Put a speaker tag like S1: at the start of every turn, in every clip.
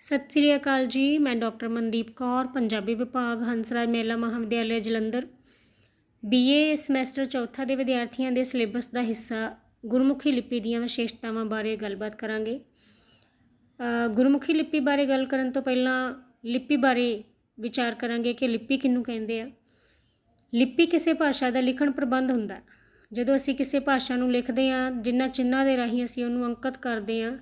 S1: ਸਤਿ ਸ੍ਰੀ ਅਕਾਲ ਜੀ, ਮੈਂ ਡਾਕਟਰ ਮਨਦੀਪ ਕੌਰ, ਪੰਜਾਬੀ ਵਿਭਾਗ, ਹੰਸਰਾਜ ਮੇਲਾ ਮਹਾਵਿਦਿਆਲਿਆ, ਜਲੰਧਰ। ਬੀਏ ਸਮੈਸਟਰ ਚੌਥਾ ਦੇ ਵਿਦਿਆਰਥੀਆਂ ਦੇ ਸਿਲੇਬਸ ਦਾ ਹਿੱਸਾ ਗੁਰਮੁਖੀ ਲਿਪੀ ਦੀਆਂ ਵਿਸ਼ੇਸ਼ਤਾਵਾਂ ਬਾਰੇ ਗੱਲਬਾਤ ਕਰਾਂਗੇ। ਗੁਰਮੁਖੀ ਲਿਪੀ ਬਾਰੇ ਗੱਲ ਕਰਨ ਤੋਂ ਪਹਿਲਾਂ ਲਿਪੀ ਬਾਰੇ ਵਿਚਾਰ ਕਰਾਂਗੇ ਕਿ ਲਿਪੀ ਕਿਹਨੂੰ ਕਹਿੰਦੇ ਆ। ਲਿਪੀ ਕਿਸੇ ਭਾਸ਼ਾ ਦਾ ਲਿਖਣ ਪ੍ਰਬੰਧ ਹੁੰਦਾ। ਜਦੋਂ ਅਸੀਂ ਕਿਸੇ ਭਾਸ਼ਾ ਨੂੰ ਲਿਖਦੇ ਹਾਂ ਜਿਨ੍ਹਾਂ ਚਿੰਨ੍ਹਾਂ ਦੇ ਰਾਹੀਂ ਅਸੀਂ ਉਹਨੂੰ ਅੰਕਿਤ ਕਰਦੇ ਹਾਂ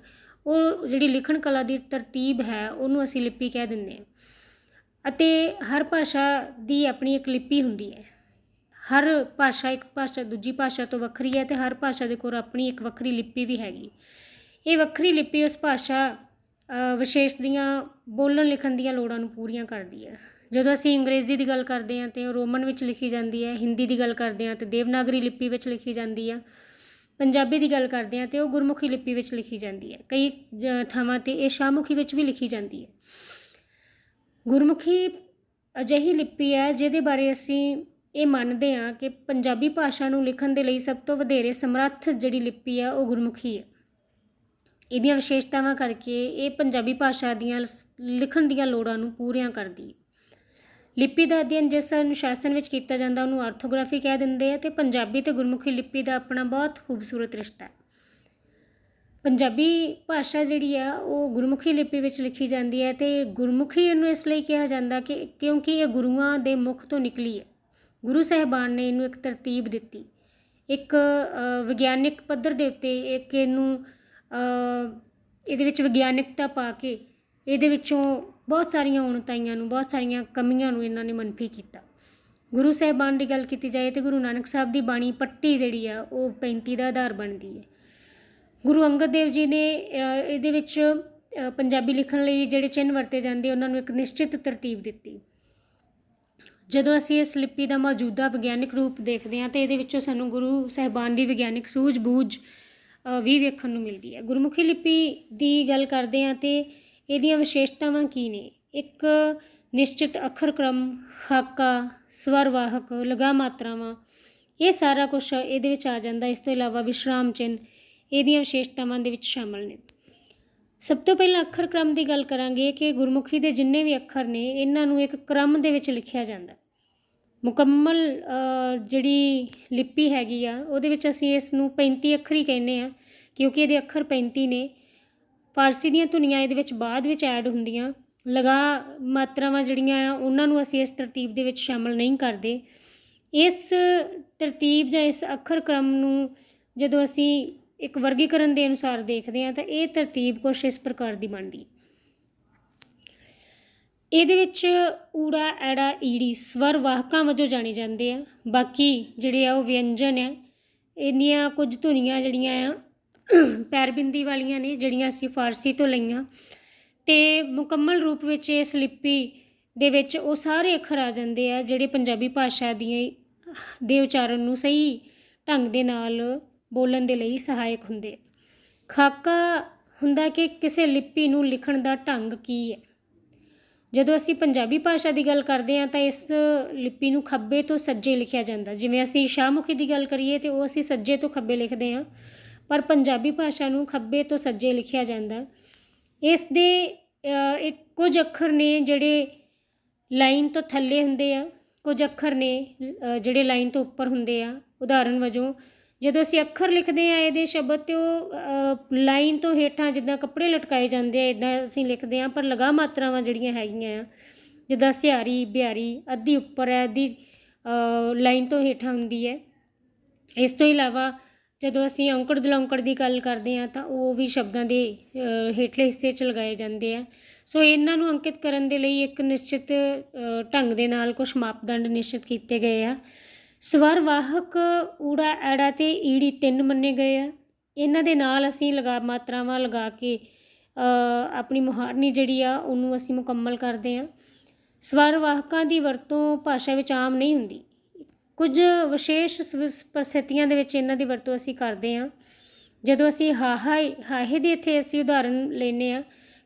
S1: ਉਹ ਜਿਹੜੀ ਲਿਖਣ ਕਲਾ ਦੀ ਤਰਤੀਬ ਹੈ, ਉਹਨੂੰ ਅਸੀਂ ਲਿਪੀ ਕਹਿ ਦਿੰਦੇ ਹਾਂ। ਅਤੇ ਹਰ ਭਾਸ਼ਾ ਦੀ ਆਪਣੀ ਇੱਕ ਲਿਪੀ ਹੁੰਦੀ ਹੈ। ਹਰ ਭਾਸ਼ਾ ਇੱਕ ਭਾਸ਼ਾ, ਦੂਜੀ ਭਾਸ਼ਾ ਤੋਂ ਵੱਖਰੀ ਹੈ ਤੇ ਹਰ ਭਾਸ਼ਾ ਦੇ ਕੋਲ ਆਪਣੀ ਇੱਕ ਵੱਖਰੀ ਲਿਪੀ ਵੀ ਹੈਗੀ। ਇਹ ਵੱਖਰੀ ਲਿਪੀ ਉਸ ਭਾਸ਼ਾ ਵਿਸ਼ੇਸ਼ ਦੀਆਂ ਬੋਲਣ ਲਿਖਣ ਦੀਆਂ ਲੋੜਾਂ ਨੂੰ ਪੂਰੀਆਂ ਕਰਦੀ ਹੈ। ਜਦੋਂ ਅਸੀਂ ਅੰਗਰੇਜ਼ੀ ਦੀ ਗੱਲ ਕਰਦੇ ਹਾਂ ਤੇ ਉਹ ਰੋਮਨ ਵਿੱਚ ਲਿਖੀ ਜਾਂਦੀ ਹੈ, ਹਿੰਦੀ ਦੀ ਗੱਲ ਕਰਦੇ ਹਾਂ ਤੇ ਦੇਵਨਾਗਰੀ ਲਿਪੀ ਵਿੱਚ ਲਿਖੀ ਜਾਂਦੀ ਆ ਪੰਜਾਬੀ ਦੀ ਗੱਲ ਕਰਦੇ ਹਾਂ ਤੇ ਉਹ ਗੁਰਮੁਖੀ ਲਿਪੀ ਵਿੱਚ ਲਿਖੀ ਜਾਂਦੀ ਹੈ। ਕਈ ਜ- ਥਾਵਾਂ ਤੇ ਇਹ ਸ਼ਾਹਮੁਖੀ ਵਿੱਚ ਵੀ ਲਿਖੀ ਜਾਂਦੀ ਹੈ। ਗੁਰਮੁਖੀ ਅਜਿਹੀ ਲਿਪੀ ਹੈ ਜਿਹਦੇ ਬਾਰੇ ਅਸੀਂ ਇਹ ਮੰਨਦੇ ਹਾਂ ਕਿ ਪੰਜਾਬੀ ਭਾਸ਼ਾ ਨੂੰ ਲਿਖਣ ਦੇ ਲਈ ਸਭ ਤੋਂ ਵਧੇਰੇ ਸਮਰੱਥ ਜਿਹੜੀ ਲਿਪੀ ਹੈ ਉਹ ਗੁਰਮੁਖੀ ਹੈ। ਇਹਦੀਆਂ ਵਿਸ਼ੇਸ਼ਤਾਵਾਂ ਕਰਕੇ ਇਹ ਪੰਜਾਬੀ ਭਾਸ਼ਾ ਦੀਆਂ ਸ- ਲਿਖਣ ਦੀਆਂ ਲੋੜਾਂ ਨੂੰ ਪੂਰੀਆਂ ਕਰਦੀ ਹੈ। ਲਿਪੀ ਦਾ ਅਧਿਐਨ ਜਿਸ ਅਨੁਸ਼ਾਸਨ ਵਿੱਚ ਕੀਤਾ ਜਾਂਦਾ ਉਹਨੂੰ ਆਰਥੋਗ੍ਰਾਫੀ ਕਹਿ ਦਿੰਦੇ ਆ ਤੇ ਪੰਜਾਬੀ ਤੇ ਗੁਰਮੁਖੀ ਲਿਪੀ ਦਾ ਆਪਣਾ ਬਹੁਤ ਖੂਬਸੂਰਤ ਰਿਸ਼ਤਾ ਹੈ। ਪੰਜਾਬੀ ਭਾਸ਼ਾ ਜਿਹੜੀ ਆ ਉਹ ਗੁਰਮੁਖੀ ਲਿਪੀ ਵਿੱਚ ਲਿਖੀ ਜਾਂਦੀ ਹੈ ਤੇ ਗੁਰਮੁਖੀ ਇਹਨੂੰ ਇਸ ਲਈ ਕਿਹਾ ਜਾਂਦਾ ਕਿ ਕਿਉਂਕਿ ਇਹ ਗੁਰੂਆਂ ਦੇ ਮੁਖ ਤੋਂ ਨਿਕਲੀ ਹੈ। ਗੁਰੂ ਸਾਹਿਬਾਨ ਨੇ ਇਹਨੂੰ ਇੱਕ ਤਰਤੀਬ ਦਿੱਤੀ। ਇੱਕ ਅ, ਵਿਗਿਆਨਿਕ ਪੱਧਰ ਦੇ ਉੱਤੇ ਇੱਕ ਇਹਨੂੰ ਇਹਦੇ ਵਿੱਚ ਵਿਗਿਆਨਿਕਤਾ ਪਾ ਕੇ ਇਹਦੇ ਵਿੱਚੋਂ ਬਹੁਤ ਸਾਰੀਆਂ ਉਣਤਾਈਆਂ ਨੂੰ, ਬਹੁਤ ਸਾਰੀਆਂ ਕਮੀਆਂ ਨੂੰ ਇਹਨਾਂ ਨੇ ਮਨਫੀ ਕੀਤਾ। ਗੁਰੂ ਸਾਹਿਬਾਨ ਦੀ ਗੱਲ ਕੀਤੀ ਜਾਏ ਤੇ ਗੁਰੂ ਨਾਨਕ ਸਾਹਿਬ ਦੀ ਬਾਣੀ ਪੱਟੀ ਜਿਹੜੀ ਆ, ਉਹ 35 ਦਾ ਆਧਾਰ ਬਣਦੀ ਹੈ। ਗੁਰੂ ਅੰਗਦ ਦੇਵ ਜੀ ਨੇ ਇਹਦੇ ਵਿੱਚ ਪੰਜਾਬੀ ਲਿਖਣ ਲਈ ਜਿਹੜੇ ਚਿੰਨ੍ਹ ਵਰਤੇ ਜਾਂਦੇ, ਉਹਨਾਂ ਨੂੰ ਇੱਕ ਨਿਸ਼ਚਿਤ ਤਰਤੀਬ ਦਿੱਤੀ। ਜਦੋਂ ਅਸੀਂ ਇਸ ਲਿਪੀ ਦਾ ਮੌਜੂਦਾ ਵਿਗਿਆਨਿਕ ਰੂਪ ਦੇਖਦੇ ਹਾਂ, ਤੇ ਇਹਦੇ ਵਿੱਚੋਂ ਸਾਨੂੰ ਗੁਰੂ ਸਾਹਿਬਾਨ ਦੀ ਵਿਗਿਆਨਿਕ ਸੂਝ-ਬੂਝ ਵੀ ਵੇਖਣ ਨੂੰ ਮਿਲਦੀ ਹੈ। ਗੁਰਮੁਖੀ ਲਿਪੀ ਦੀ ਗੱਲ ਕਰਦੇ ਹਾਂ ਤੇ ਇਹਦੀਆਂ ਵਿਸ਼ੇਸ਼ਤਾਵਾਂ ਕੀ ਨੇ? ਇੱਕ, ਨਿਸ਼ਚਿਤ ਅੱਖਰ ਕ੍ਰਮ, ਖਾਕਾ ਸਵਰ ਵਾਹਕ ਲਗਾ ਮਾਤਰਾਵਾਂ, ਇਹ ਸਾਰਾ ਕੁਝ ਇਹਦੇ ਵਿੱਚ ਆ ਜਾਂਦਾ। ਇਸ ਤੋਂ ਇਲਾਵਾ ਵਿਸ਼ਰਾਮ ਚਿੰਨ੍ਹ, ਇਹਦੀਆਂ ਵਿਸ਼ੇਸ਼ਤਾਵਾਂ ਦੇ ਵਿੱਚ ਸ਼ਾਮਲ ਨੇ। ਸਭ ਤੋਂ ਪਹਿਲਾਂ ਅੱਖਰ ਕ੍ਰਮ ਦੀ ਗੱਲ ਕਰਾਂਗੇ ਕਿ ਗੁਰਮੁਖੀ ਦੇ ਜਿੰਨੇ ਵੀ ਅੱਖਰ ਨੇ, ਇਹਨਾਂ ਨੂੰ ਇੱਕ ਕ੍ਰਮ ਦੇ ਵਿੱਚ ਲਿਖਿਆ ਜਾਂਦਾ। ਮੁਕੰਮਲ ਜਿਹੜੀ ਲਿਪੀ ਹੈਗੀ ਆ, ਉਹਦੇ ਵਿੱਚ ਅਸੀਂ ਇਸ ਨੂੰ 35 ਅੱਖਰੀ ਕਹਿੰਦੇ ਆ ਕਿਉਂਕਿ ਇਹਦੇ ਅੱਖਰ 35 ਨੇ। ਫਾਰਸੀ ਦੀਆਂ ਧੁਨੀਆਂ ਇਹਦੇ ਵਿੱਚ ਬਾਅਦ ਵਿੱਚ ਐਡ ਹੁੰਦੀਆਂ। ਲਗਾ ਮਾਤਰਾਵਾਂ ਜਿਹੜੀਆਂ ਆ, ਉਹਨਾਂ ਨੂੰ ਅਸੀਂ ਇਸ ਤਰਤੀਬ ਦੇ ਵਿੱਚ ਸ਼ਾਮਲ ਨਹੀਂ ਕਰਦੇ। ਇਸ ਤਰਤੀਬ ਜਾਂ ਇਸ ਅੱਖਰ ਕ੍ਰਮ ਨੂੰ ਜਦੋਂ ਅਸੀਂ ਇੱਕ ਵਰਗੀਕਰਨ ਦੇ ਅਨੁਸਾਰ ਦੇਖਦੇ ਹਾਂ, ਤਾਂ ਇਹ ਤਰਤੀਬ ਕੁਛ ਇਸ ਪ੍ਰਕਾਰ ਦੀ ਬਣਦੀ ਇਹਦੇ ਵਿੱਚ ਊੜਾ, ਐੜਾ, ਈੜੀ, ਸਵਰ, ਵਾਹਕਾਂ ਵਜੋਂ ਜਾਣੇ ਜਾਂਦੇ ਆ। ਬਾਕੀ ਜਿਹੜੇ ਆ ਉਹ ਵਿਅੰਜਨ ਆ ਇਹਦੀਆਂ ਕੁਝ ਧੁਨੀਆਂ ਜਿਹੜੀਆਂ ਆ ਪੈਰਬਿੰਦੀ ਵਾਲੀਆਂ ਨੇ, ਜਿਹੜੀਆਂ ਅਸੀਂ ਫਾਰਸੀ ਤੋਂ ਲਈਆਂ। ਤੇ ਮੁਕੰਮਲ ਰੂਪ ਵਿੱਚ ਇਸ ਲਿਪੀ ਦੇ ਵਿੱਚ ਉਹ ਸਾਰੇ ਅੱਖਰ ਆ ਜਾਂਦੇ ਆ, ਜਿਹੜੇ ਪੰਜਾਬੀ ਭਾਸ਼ਾ ਦੀਆਂ ਦੇ ਉਚਾਰਨ ਨੂੰ ਸਹੀ ਢੰਗ ਦੇ ਨਾਲ ਬੋਲਣ ਦੇ ਲਈ ਸਹਾਇਕ ਹੁੰਦੇ ਖਾਕਾ ਹੁੰਦਾ ਕਿ ਕਿਸੇ ਲਿਪੀ ਨੂੰ ਲਿਖਣ ਦਾ ਢੰਗ ਕੀ ਹੈ? ਜਦੋਂ ਅਸੀਂ ਪੰਜਾਬੀ ਭਾਸ਼ਾ ਦੀ ਗੱਲ ਕਰਦੇ ਹਾਂ, ਤਾਂ ਇਸ ਲਿਪੀ ਨੂੰ ਖੱਬੇ ਤੋਂ ਸੱਜੇ ਲਿਖਿਆ ਜਾਂਦਾ। ਜਿਵੇਂ ਅਸੀਂ ਸ਼ਾਹਮੁਖੀ ਦੀ ਗੱਲ ਕਰੀਏ, ਤੇ ਉਹ ਅਸੀਂ ਸੱਜੇ ਤੋਂ ਖੱਬੇ ਲਿਖਦੇ ਹਾਂ। ਪਰ ਪੰਜਾਬੀ ਭਾਸ਼ਾ ਨੂੰ ਖੱਬੇ ਤੋਂ ਸੱਜੇ ਲਿਖਿਆ ਜਾਂਦਾ। ਇਸ ਦੇ ਅ, ਇੱਕ ਕੁਝ ਅੱਖਰ ਨੇ ਜਿਹੜੇ ਲਾਈਨ ਤੋਂ ਥੱਲੇ ਹੁੰਦੇ ਆ ਕੁਝ ਅੱਖਰ ਨੇ ਜਿਹੜੇ ਲਾਈਨ ਤੋਂ ਉੱਪਰ ਹੁੰਦੇ ਆ। ਉਦਾਹਰਨ ਵਜੋਂ ਜਦੋਂ ਅਸੀਂ ਅੱਖਰ ਲਿਖਦੇ ਆ ਇਹਦੇ ਸ਼ਬਦ ਤੇ ਉਹ ਲਾਈਨ ਤੋਂ ਹੇਠਾਂ ਜਿੱਦਾਂ ਕੱਪੜੇ ਲਟਕਾਏ ਜਾਂਦੇ ਆ ਇਦਾਂ ਅਸੀਂ ਲਿਖਦੇ ਆ ਪਰ ਲਗਾ ਮਾਤਰਾਵਾਂ ਜਿਹੜੀਆਂ ਹੈਗੀਆਂ ਆ ਜਿੱਦਾਂ ਸਿਹਾਰੀ ਬਿਹਾਰੀ ਅੱਧੀ ਉੱਪਰ ਹੈ ਅੱਧੀ ਲਾਈਨ ਤੋਂ ਹੇਠਾਂ ਹੁੰਦੀ ਹੈ। ਇਸ ਤੋਂ ਇਲਾਵਾ ਜਦੋਂ ਅਸੀਂ ਔਂਕੜ ਦਲੌਂਕੜ ਦੀ ਗੱਲ ਕਰਦੇ ਹਾਂ ਤਾਂ ਉਹ ਵੀ ਸ਼ਬਦਾਂ ਦੇ ਹੇਠਲੇ ਹਿੱਸੇ 'ਚ ਲਗਾਏ ਜਾਂਦੇ ਆ। ਸੋ ਇਹਨਾਂ ਨੂੰ ਅੰਕਿਤ ਕਰਨ ਦੇ ਲਈ ਇੱਕ ਨਿਸ਼ਚਿਤ ਢੰਗ ਦੇ ਨਾਲ ਕੁਝ ਮਾਪਦੰਡ ਨਿਸ਼ਚਿਤ ਕੀਤੇ ਗਏ ਆ। ਸਵਰ ਵਾਹਕ ਊੜਾ, ਐੜਾ ਤੇ ਈੜੀ ਤਿੰਨ ਮੰਨੇ ਗਏ ਆ। ਇਹਨਾਂ ਦੇ ਨਾਲ ਅਸੀਂ ਲਗਾ, ਮਾਤਰਾਵਾਂ ਲਗਾ ਕੇ ਆਪਣੀ ਮੁਹਾਰਨੀ ਜਿਹੜੀ ਆ ਉਹਨੂੰ ਅਸੀਂ ਮੁਕੰਮਲ ਕਰਦੇ ਆ ਸਵਰ ਵਾਹਕਾਂ ਦੀ ਵਰਤੋਂ ਭਾਸ਼ਾ ਵਿੱਚ ਆਮ ਨਹੀਂ ਹੁੰਦੀ। ਕੁਝ ਵਿਸ਼ੇਸ਼ ਸਵ- ਪਰਿਸਥਿਤੀਆਂ ਦੇ ਵਿੱਚ ਇਹਨਾਂ ਦੀ ਵਰਤੋਂ ਅਸੀਂ ਕਰਦੇ ਹਾਂ। ਜਦੋਂ ਅਸੀਂ ਹਾਹਾ, ਹਾਹੇ ਦੀ ਇੱਥੇ ਅਸੀਂ ਉਦਾਹਰਨ ਲੈਂਦੇ ਹਾਂ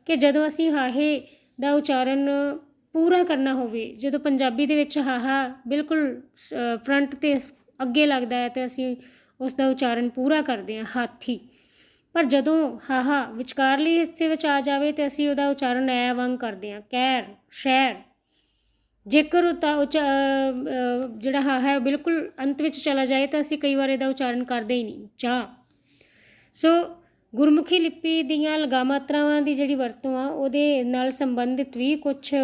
S1: ਕਿ ਜਦੋਂ ਅਸੀਂ ਹਾਹੇ ਦਾ ਉਚਾਰਨ ਪੂਰਾ ਕਰਨਾ ਹੋਵੇ, ਜਦੋਂ ਪੰਜਾਬੀ ਦੇ ਵਿੱਚ ਹਾਹਾ ਬਿਲਕੁਲ ਫਰੰਟ ਤੇ ਅੱਗੇ ਲੱਗਦਾ ਹੈ ਤੇ ਅਸੀਂ ਉਸ ਦਾ ਉਚਾਰਨ ਪੂਰਾ ਕਰਦੇ ਹਾਂ, ਹਾਥੀ। ਪਰ ਜਦੋਂ ਹਾਹਾ ਵਿਚਕਾਰਲੀ ਹਿੱਸੇ ਵਿੱਚ ਆ ਜਾਵੇ ਤੇ ਅਸੀਂ ਉਹਦਾ ਉਚਾਰਨ ਐ ਵਾਂਗ ਕਰਦੇ ਹਾਂ ਕਹਿਰ ਸ਼ਹਿਰ ਜੇਕਰ ਉਤਾ ਉਚ ਅ, ਜਿਹੜਾ ਹਾ ਹੈ ਬਿਲਕੁਲ ਅੰਤ ਵਿੱਚ ਚਲਾ ਜਾਏ ਤਾਂ ਅਸੀਂ ਕਈ ਵਾਰ ਇਹਦਾ ਉਚਾਰਨ ਕਰਦੇ ਹੀ ਨਹੀਂ। ਚਾਹ ਸੋ ਗੁਰਮੁਖੀ ਲਿਪੀ ਦੀਆਂ ਲਗਾ ਮਾਤਰਾਵਾਂ ਦੀ ਜਿਹੜੀ ਵਰਤੋਂ ਆ ਉਹਦੇ ਨਾਲ ਸੰਬੰਧਿਤ ਵੀ ਕੁਝ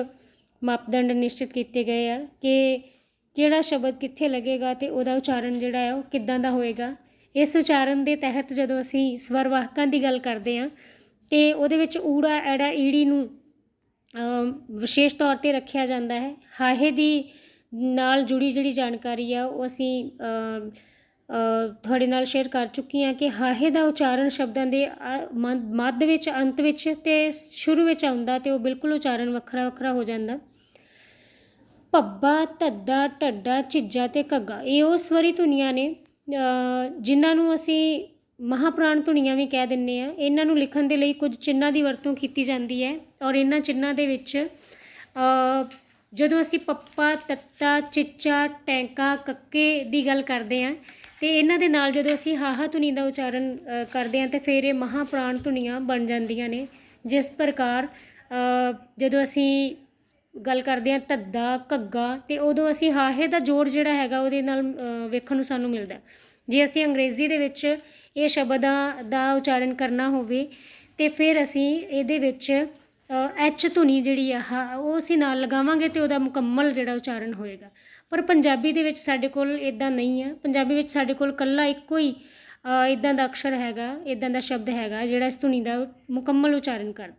S1: ਮਾਪਦੰਡ ਨਿਸ਼ਚਿਤ ਕੀਤੇ ਗਏ ਆ ਕਿ ਕਿਹੜਾ ਸ਼ਬਦ ਕਿੱਥੇ ਲੱਗੇਗਾ ਤੇ ਉਹਦਾ ਉਚਾਰਨ ਜਿਹੜਾ ਹੈ ਉਹ ਕਿੱਦਾਂ ਦਾ ਹੋਏਗਾ। ਇਸ ਉਚਾਰਨ ਦੇ ਤਹਿਤ ਜਦੋਂ ਅਸੀਂ ਸਵਰ ਵਾਹਕਾਂ ਦੀ ਗੱਲ ਕਰਦੇ ਹਾਂ ਤੇ ਉਹਦੇ ਵਿੱਚ ਊੜਾ ਐੜਾ ਈੜੀ ਨੂੰ ਵਿਸ਼ੇਸ਼ ਤੌਰ ਤੇ ਰੱਖਿਆ ਜਾਂਦਾ ਹੈ। ਹਾਹੇ ਦੀ ਨਾਲ ਜੁੜੀ ਜਿਹੜੀ ਜਾਣਕਾਰੀ ਆ ਉਹ ਅਸੀਂ ਤੁਹਾਡੇ ਨਾਲ ਸ਼ੇਅਰ ਕਰ ਚੁੱਕੀ ਹਾਂ ਕਿ ਹਾਹੇ ਦਾ ਉਚਾਰਨ ਸ਼ਬਦਾਂ ਦੇ ਅ, ਮੱਧ ਵਿੱਚ ਅੰਤ ਵਿੱਚ ਅਤੇ ਸ਼ੁਰੂ ਵਿੱਚ ਆਉਂਦਾ ਅਤੇ ਉਹ ਬਿਲਕੁਲ ਉਚਾਰਨ ਵੱਖਰਾ ਵੱਖਰਾ ਹੋ ਜਾਂਦਾ। ਭੱਬਾ ਧੱਦਾ ਢੱਡਾ ਝਿੱਜਾ ਤੇ ਘੱਗਾ ਇਹ ਉਹ ਸਵਰੀ ਧੁਨੀਆਂ ਨੇ ਜਿਨ੍ਹਾਂ ਨੂੰ ਅਸੀਂ ਮਹਾਪ੍ਰਾਣ ਧੁਨੀਆਂ ਵੀ ਕਹਿ ਦਿੰਦੇ ਹਾਂ ਇਹਨਾਂ ਨੂੰ ਲਿਖਣ ਦੇ ਲਈ ਕੁਝ ਚਿੰਨ੍ਹਾਂ ਦੀ ਵਰਤੋਂ ਕੀਤੀ ਜਾਂਦੀ ਹੈ ਔਰ ਇਹਨਾਂ ਚਿੰਨ੍ਹਾਂ ਦੇ ਵਿੱਚ ਜਦੋਂ ਅਸੀਂ ਪੱਪਾ, ਤੱਤਾ, ਚਿੱਚਾ, ਟੈਂਕਾ, ਕੱਕੇ ਦੀ ਗੱਲ ਕਰਦੇ ਹਾਂ ਅਤੇ ਇਹਨਾਂ ਦੇ ਨਾਲ ਜਦੋਂ ਅਸੀਂ ਹਾਹਾ ਧੁਨੀ ਦਾ ਉਚਾਰਨ ਕਰਦੇ ਹਾਂ, ਤਾਂ ਫਿਰ ਇਹ ਮਹਾਂਪੁਰਾਣ ਧੁਨੀਆਂ ਬਣ ਜਾਂਦੀਆਂ ਨੇ। ਜਿਸ ਪ੍ਰਕਾਰ ਜਦੋਂ ਅਸੀਂ ਗੱਲ ਕਰਦੇ ਹਾਂ ਧੱਦਾ, ਘੱਗਾ ਅਤੇ ਉਦੋਂ ਅਸੀਂ ਹਾਹੇ ਦਾ ਜੋੜ ਜਿਹੜਾ ਹੈਗਾ ਉਹਦੇ ਨਾਲ ਵੇਖਣ ਨੂੰ ਸਾਨੂੰ ਮਿਲਦਾ ਜੇ ਅਸੀਂ ਅੰਗਰੇਜ਼ੀ ਦੇ ਵਿੱਚ ਇਹ ਸ਼ਬਦਾਂ ਦਾ ਉਚਾਰਨ ਕਰਨਾ ਹੋਵੇ ਅਤੇ ਫਿਰ ਅਸੀਂ ਇਹਦੇ ਵਿੱਚ ਐਚ ਧੁਨੀ ਜਿਹੜੀ ਆ, ਹਾ, ਉਹ ਅਸੀਂ ਨਾਲ ਲਗਾਵਾਂਗੇ ਅਤੇ ਉਹਦਾ ਮੁਕੰਮਲ ਜਿਹੜਾ ਉਚਾਰਨ ਹੋਏਗਾ। ਪਰ ਪੰਜਾਬੀ ਦੇ ਵਿੱਚ ਸਾਡੇ ਕੋਲ ਇੱਦਾਂ ਨਹੀਂ ਆ। ਪੰਜਾਬੀ ਵਿੱਚ ਸਾਡੇ ਕੋਲ ਇਕੱਲਾ ਇੱਕੋ ਹੀ ਇੱਦਾਂ ਦਾ ਅਕਸ਼ਰ ਹੈਗਾ ਇੱਦਾਂ ਦਾ ਸ਼ਬਦ ਹੈਗਾ, ਜਿਹੜਾ ਇਸ ਧੁਨੀ ਦਾ ਮੁਕੰਮਲ ਉਚਾਰਨ ਕਰਦਾ।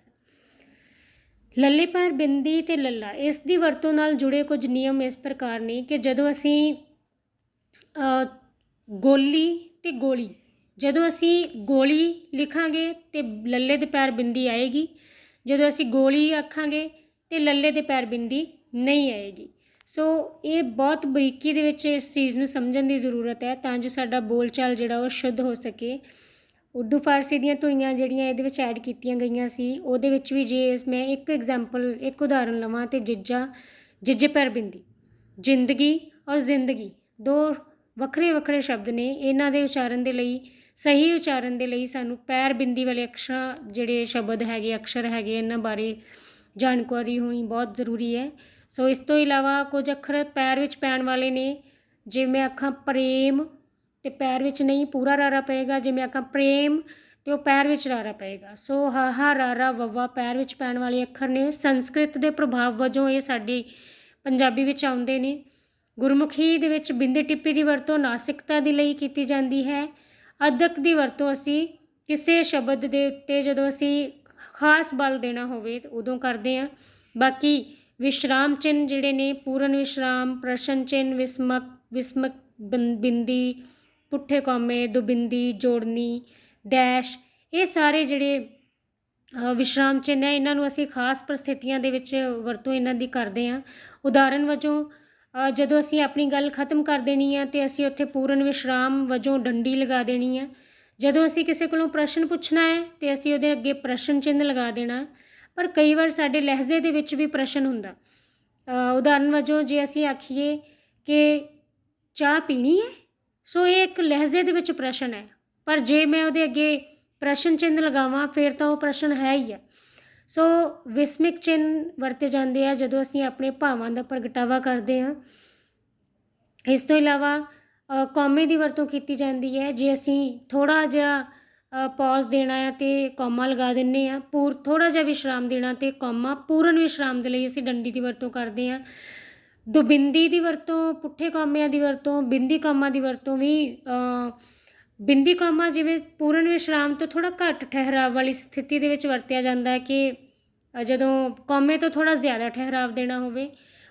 S1: ਲੱਲੇ ਪੈਰ ਬਿੰਦੀ ਤੇ ਲੱਲਾ, ਇਸ ਦੀ ਵਰਤੋਂ ਨਾਲ ਜੁੜੇ ਕੁਝ ਨਿਯਮ ਇਸ ਪ੍ਰਕਾਰ ਨੇ ਕਿ ਜਦੋਂ ਅਸੀਂ ਗੋਲੀ ਤੇ ਗੋਲੀ ਜਦੋਂ ਅਸੀਂ ਗੋਲੀ ਲਿਖਾਂਗੇ ਤੇ ਲੱਲੇ ਦੇ ਪੈਰ ਬਿੰਦੀ ਆਏਗੀ। ਜਦੋਂ ਅਸੀਂ ਗੋਲੀ ਆਖਾਂਗੇ ਤੇ ਲੱਲੇ ਦੇ ਪੈਰ ਬਿੰਦੀ ਨਹੀਂ ਆਏਗੀ। ਸੋ ਇਹ ਬਹੁਤ ਬਰੀਕੀ ਦੇ ਵਿੱਚ ਇਸ ਚੀਜ਼ ਨੂੰ ਸਮਝਣ ਦੀ ਜ਼ਰੂਰਤ ਹੈ ਤਾਂ ਜੋ ਸਾਡਾ ਬੋਲਚਾਲ ਜਿਹੜਾ ਉਹ ਸ਼ੁੱਧ ਹੋ ਸਕੇ। ਉਰਦੂ ਫਾਰਸੀ ਦੀਆਂ ਧੁਨੀਆਂ ਜਿਹੜੀਆਂ ਇਹਦੇ ਵਿੱਚ ਐਡ ਕੀਤੀਆਂ ਗਈਆਂ ਸੀ, ਉਹਦੇ ਵਿੱਚ ਵੀ ਜੇ ਮੈਂ ਇੱਕ ਐਗਜ਼ਾਮਪਲ ਇੱਕ ਉਦਾਹਰਨ ਲਵਾਂ ਤੇ ਜਿੱਜਾ, ਜਿੱਜੇ ਪੈਰ ਬਿੰਦੀ। ਜ਼ਿੰਦਗੀ ਔਰ ਜ਼ਿੰਦਗੀ, ਦੋ ਵੱਖਰੇ ਵੱਖਰੇ ਸ਼ਬਦ ਨੇ। ਇਹਨਾਂ ਦੇ ਉਚਾਰਨ ਦੇ ਲਈ ਸਹੀ ਉਚਾਰਨ ਦੇ ਲਈ ਸਾਨੂੰ ਪੈਰ ਬਿੰਦੀ ਵਾਲੇ ਅਕਸ਼ਰਾਂ ਜਿਹੜੇ ਸ਼ਬਦ ਹੈਗੇ, ਅਕਸ਼ਰ ਹੈਗੇ, ਇਹਨਾਂ ਬਾਰੇ ਜਾਣਕਾਰੀ ਹੋਣੀ ਬਹੁਤ ਜ਼ਰੂਰੀ ਹੈ। ਸੋ ਇਸ ਤੋਂ ਇਲਾਵਾ ਕੁਝ ਅੱਖਰ ਪੈਰ ਵਿੱਚ ਪੈਣ ਵਾਲੇ ਨੇ, ਜਿਵੇਂ ਆਖਾਂ ਪ੍ਰੇਮ ਤੇ ਪੈਰ ਵਿੱਚ ਨਹੀਂ, ਪੂਰਾ ਰਾਰਾ ਪਏਗਾ, ਜਿਵੇਂ ਆਖਾਂ ਪ੍ਰੇਮ ਤੇ ਉਹ ਪੈਰ ਵਿੱਚ ਰਾਰਾ ਪਏਗਾ। ਸੋ ਹਾਹਾ ਰਾਰਾ ਵਵਾ ਪੈਰ ਵਿੱਚ ਪੈਣ ਵਾਲੇ ਅੱਖਰ ਨੇ, ਸੰਸਕ੍ਰਿਤ ਦੇ ਪ੍ਰਭਾਵ ਵਜੋਂ ਇਹ ਸਾਡੀ ਪੰਜਾਬੀ ਵਿੱਚ ਆਉਂਦੇ ਨੇ। ਗੁਰਮੁਖੀ ਦੇ ਵਿੱਚ ਬਿੰਦੇ ਟਿੱਪੀ ਦੀ ਵਰਤੋਂ ਨਾਸਿਕਤਾ ਦੇ ਲਈ ਕੀਤੀ ਜਾਂਦੀ ਹੈ। ਅਦਕ ਦੀ ਵਰਤੋਂ ਅਸੀਂ ਕਿਸੇ ਸ਼ਬਦ ਦੇ ਉੱਤੇ ਜਦੋਂ ਅਸੀਂ ਖਾਸ ਬਲ ਦੇਣਾ ਹੋਵੇ ਉਦੋਂ ਕਰਦੇ ਹਾਂ। ਬਾਕੀ ਵਿਸ਼ਰਾਮ ਚਿੰਨ੍ਹ ਜਿਹੜੇ ਨੇ, ਪੂਰਨ ਵਿਸ਼ਰਾਮ, ਪ੍ਰਸ਼ਨ ਚਿੰਨ੍ਹ, ਵਿਸਮਕ ਵਿਸਮਕ ਬੰ- ਬਿੰਦੀ, ਪੁੱਠੇ ਕੌਮੇ, ਦੁਬਿੰਦੀ, ਜੋੜਨੀ, ਡੈਸ਼, ਇਹ ਸਾਰੇ ਜਿਹੜੇ ਵਿਸ਼ਰਾਮ ਚਿੰਨ੍ਹ ਹੈ, ਇਹਨਾਂ ਨੂੰ ਅਸੀਂ ਖਾਸ ਪਰਿਸਥਿਤੀਆਂ ਦੇ ਵਿੱਚ ਵਰਤੋਂ ਇਹਨਾਂ ਦੀ ਕਰਦੇ ਹਾਂ। ਉਦਾਹਰਨ ਵਜੋਂ ਜਦੋਂ ਅਸੀਂ ਆਪਣੀ ਗੱਲ ਖਤਮ ਕਰ ਦੇਣੀ ਆ ਤੇ ਅਸੀਂ ਉੱਥੇ ਪੂਰਨ ਵਿਸ਼ਰਾਮ ਵਜੋਂ ਡੰਡੀ ਲਗਾ ਦੇਣੀ ਆ, ਜਦੋਂ ਅਸੀਂ ਕਿਸੇ ਕੋਲੋਂ ਪ੍ਰਸ਼ਨ ਪੁੱਛਣਾ ਹੈ ਤੇ ਅਸੀਂ ਉਹਦੇ ਅੱਗੇ ਪ੍ਰਸ਼ਨ ਚਿੰਨ੍ਹ ਲਗਾ ਦੇਣਾ, ਪਰ ਕਈ ਵਾਰ ਸਾਡੇ ਲਹਿਜ਼ੇ ਦੇ ਵਿੱਚ ਵੀ ਪ੍ਰਸ਼ਨ ਹੁੰਦਾ। ਉਦਾਹਰਨ ਵਜੋਂ ਜੇ ਅਸੀਂ ਆਖੀਏ ਕਿ ਚਾਹ ਪੀਣੀ ਹੈ, ਸੋ ਇਹ ਇੱਕ ਲਹਿਜ਼ੇ ਦੇ ਵਿੱਚ ਪ੍ਰਸ਼ਨ ਹੈ, ਪਰ ਜੇ ਮੈਂ ਉਹਦੇ ਅੱਗੇ ਪ੍ਰਸ਼ਨ ਚਿੰਨ੍ਹ ਲਗਾਵਾਂ, ਫਿਰ ਤਾਂ ਉਹ ਪ੍ਰਸ਼ਨ ਹੈ ਹੀ ਆ। ਸੋ ਵਿਸਮਿਕ ਚਿੰਨ੍ਹ ਵਰਤੇ ਜਾਂਦੇ ਆ ਜਦੋਂ ਅਸੀਂ ਆਪਣੇ ਭਾਵਾਂ ਦਾ ਪ੍ਰਗਟਾਵਾ ਕਰਦੇ ਹਾਂ। ਇਸ ਤੋਂ ਇਲਾਵਾ ਕੌਮੇ ਦੀ ਵਰਤੋਂ ਕੀਤੀ ਜਾਂਦੀ ਹੈ। ਜੇ ਅਸੀਂ ਥੋੜ੍ਹਾ ਜਿਹਾ ਪੌਜ਼ ਦੇਣਾ ਹੈ ਤੇ ਕੌਮਾ ਲਗਾ ਦਿੰਨੇ ਆ ਪੂਰ, ਥੋੜ੍ਹਾ ਜਿਹਾ ਵਿਸ਼ਰਾਮ ਦੇਣਾ ਤੇ ਕੌਮਾ ਪੂਰਨ ਵਿਸ਼ਰਾਮ ਦੇ ਲਈ ਅਸੀਂ ਡੰਡੀ ਦੀ ਵਰਤੋਂ ਕਰਦੇ ਹਾਂ। ਦੁਬਿੰਦੀ ਦੀ ਵਰਤੋਂ, ਪੁੱਠੇ ਕੌਮਿਆਂ ਦੀ ਵਰਤੋਂ, ਬਿੰਦੀ ਕੌਮਾਂ ਦੀ ਵਰਤੋਂ ਵੀ ਬਿੰਦੀ ਕੌਮਾ ਜਿਵੇਂ ਪੂਰਨ ਵਿਸ਼ਰਾਮ ਤੋਂ ਥੋੜ੍ਹਾ ਘੱਟ ਠਹਿਰਾਵ ਵਾਲੀ ਸਥਿਤੀ ਦੇ ਵਿੱਚ ਵਰਤਿਆ ਜਾਂਦਾ ਹੈ ਕਿ ਜਦੋਂ ਕੌਮੇ ਤੋਂ ਥੋੜ੍ਹਾ ਜ਼ਿਆਦਾ ਠਹਿਰਾਵ ਦੇਣਾ ਹੋਵੇ।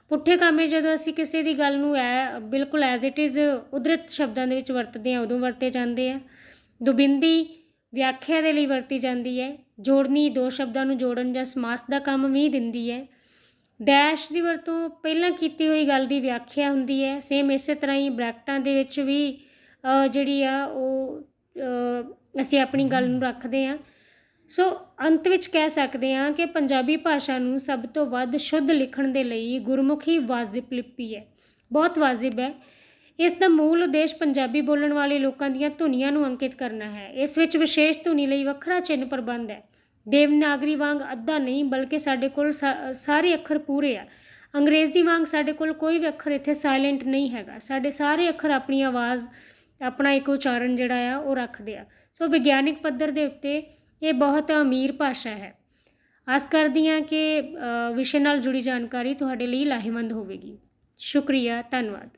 S1: ਪੁੱਠੇ ਕਾਮੇ ਜਦੋਂ ਅਸੀਂ ਕਿਸੇ ਦੀ ਗੱਲ ਨੂੰ ਐ, ਬਿਲਕੁਲ ਐਜ਼ ਇਟ ਇਜ਼ ਉਦਰਤ ਸ਼ਬਦਾਂ ਦੇ ਵਿੱਚ ਵਰਤਦੇ ਹਾਂ, ਉਦੋਂ ਵਰਤੇ ਜਾਂਦੇ ਆ। ਦੁਬਿੰਦੀ ਵਿਆਖਿਆ ਦੇ ਲਈ ਵਰਤੀ ਜਾਂਦੀ ਹੈ। ਜੋੜਨੀ, ਦੋ ਸ਼ਬਦਾਂ ਨੂੰ ਜੋੜਨ ਜਾਂ ਸਮਾਸ ਦਾ ਕੰਮ ਵੀ ਦਿੰਦੀ ਹੈ। ਡੈਸ਼ ਦੀ ਵਰਤੋਂ ਪਹਿਲਾਂ ਕੀਤੀ ਹੋਈ ਗੱਲ ਦੀ ਵਿਆਖਿਆ ਹੁੰਦੀ ਹੈ। ਸੇਮ ਇਸੇ ਤਰ੍ਹਾਂ ਹੀ ਬ੍ਰੈਕਟਾਂ ਦੇ ਵਿੱਚ ਵੀ ਜਿਹੜੀ ਆ ਉਹ ਅਸੀਂ ਆਪਣੀ ਗੱਲ ਨੂੰ ਰੱਖਦੇ ਹਾਂ। ਸੋ ਅੰਤ ਵਿੱਚ ਕਹਿ ਸਕਦੇ ਹਾਂ ਕਿ ਪੰਜਾਬੀ ਭਾਸ਼ਾ ਨੂੰ ਸਭ ਤੋਂ ਵੱਧ ਸ਼ੁੱਧ ਲਿਖਣ ਦੇ ਲਈ ਗੁਰਮੁਖੀ ਵਾਜਿਬ ਲਿਪੀ ਹੈ। ਬਹੁਤ ਵਾਜਿਬ ਹੈ। ਇਸ ਦਾ ਮੂਲ ਉਦੇਸ਼ ਪੰਜਾਬੀ ਬੋਲਣ ਵਾਲੇ ਲੋਕਾਂ ਦੀਆਂ ਧੁਨੀਆਂ ਨੂੰ ਅੰਕਿਤ ਕਰਨਾ ਹੈ। ਇਸ ਵਿੱਚ ਵਿਸ਼ੇਸ਼ ਧੁਨੀ ਲਈ ਵੱਖਰਾ ਚਿੰਨ੍ਹ ਪ੍ਰਬੰਧ ਹੈ। ਦੇਵਨਾਗਰੀ ਵਾਂਗ ਅੱਧਾ ਨਹੀਂ, ਬਲਕਿ ਸਾਡੇ ਕੋਲ ਸਾ- ਸਾਰੇ ਅੱਖਰ ਪੂਰੇ ਆ। ਅੰਗਰੇਜ਼ੀ ਵਾਂਗ ਸਾਡੇ ਕੋਲ ਕੋਈ ਵੀ ਅੱਖਰ ਇੱਥੇ ਸਾਇਲੈਂਟ ਨਹੀਂ ਹੈਗਾ। ਸਾਡੇ ਸਾਰੇ ਅੱਖਰ ਆਪਣੀ ਆਵਾਜ਼ ਆਪਣਾ ਇੱਕ ਉਚਾਰਨ ਜਿਹੜਾ ਆ, ਉਹ ਰੱਖਦੇ ਆ। ਸੋ ਵਿਗਿਆਨਿਕ ਪੱਧਰ ਦੇ ਉੱਤੇ ਇਹ ਬਹੁਤ ਅਮੀਰ ਭਾਸ਼ਾ ਹੈ। ਆਸ ਕਰਦੀ ਹਾਂ ਕਿ ਵਿਸ਼ੇ ਨਾਲ ਜੁੜੀ ਜਾਣਕਾਰੀ ਤੁਹਾਡੇ ਲਈ ਲਾਹੇਵੰਦ ਹੋਵੇਗੀ। ਸ਼ੁਕਰੀਆ, ਧੰਨਵਾਦ।